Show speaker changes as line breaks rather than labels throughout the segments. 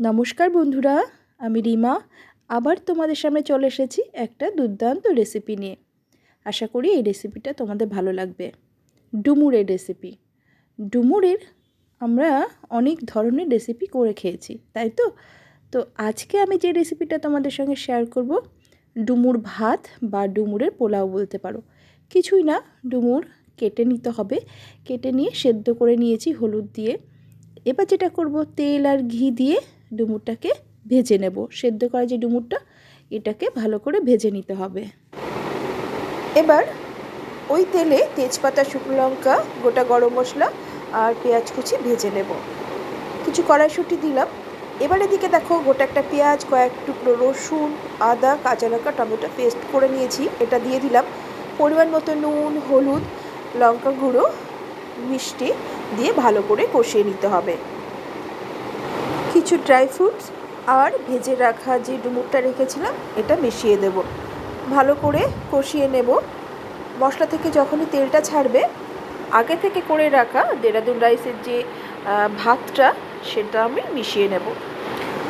নমস্কার বন্ধুরা, আমি রিমা। আবার তোমাদের সামনে চলে এসেছি একটা দুর্দান্ত রেসিপি নিয়ে। আশা করি এই রেসিপিটা তোমাদের ভালো লাগবে। ডুমুরের রেসিপি ডুমুরের আমরা অনেক ধরনের রেসিপি করে খেয়েছি, তাই তো? তো আজকে আমি যে রেসিপিটা তোমাদের সঙ্গে শেয়ার করব, ডুমুর ভাত বা ডুমুরের পোলাও বলতে পারো। কিছুই না, ডুমুর কেটে নিতে হবে। কেটে নিয়ে সেদ্ধ করে নিয়েছি হলুদ দিয়ে। এবার যেটা করব, তেল আর ঘি দিয়ে ডুমুরটাকে ভেজে নেব। সেদ্ধ করা যে ডুমুরটা, এটাকে ভালো করে ভেজে নিতে হবে। এবার ওই তেলে তেজপাতা, শুকনো লঙ্কা, গোটা গরম মশলা আর পেঁয়াজ কুচি ভেজে নেব। কিছু কড়াইশুঁটি দিলাম। এবার এদিকে দেখো গোটা একটা পেঁয়াজ, কয়েক টুকরো রসুন, আদা, কাঁচা লঙ্কা, টমেটো পেস্ট করে নিয়েছি। এটা দিয়ে দিলাম পরিমাণ মতো নুন, হলুদ, লঙ্কা গুঁড়ো, মিষ্টি দিয়ে ভালো করে কষিয়ে নিতে হবে। কিছু ড্রাই ফ্রুটস আর ভেজে রাখা যে ডুমুরটা রেখেছিলাম, এটা মিশিয়ে দেব। ভালো করে কষিয়ে নেব। মশলা থেকে যখনই তেলটা ছাড়বে, আগে থেকে করে রাখা দেরাদুন রাইসের যে ভাতটা, সেটা আমি মিশিয়ে নেব।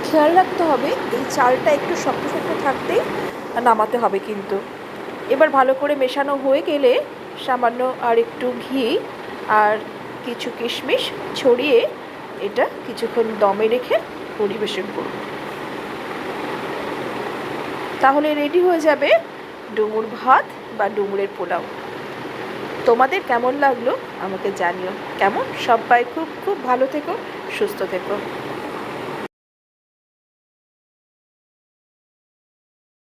খেয়াল রাখতে হবে, এই চালটা একটু শক্ত শক্ত থাকতেই নামাতে হবে কিন্তু। এবার ভালো করে মেশানো হয়ে গেলে সামান্য আর একটু ঘি আর কিছু কিশমিশ ছড়িয়ে এটা কিছুক্ষণ দমে রেখে পরিবেশন করব। তাহলে রেডি হয়ে যাবে ডুমুর ভাত বা ডুমুরের পোলাও। তোমাদের কেমন লাগল আমাকে জানিও। কেমন? সবাই খুব খুব ভালো থেকো, সুস্থ থেকো।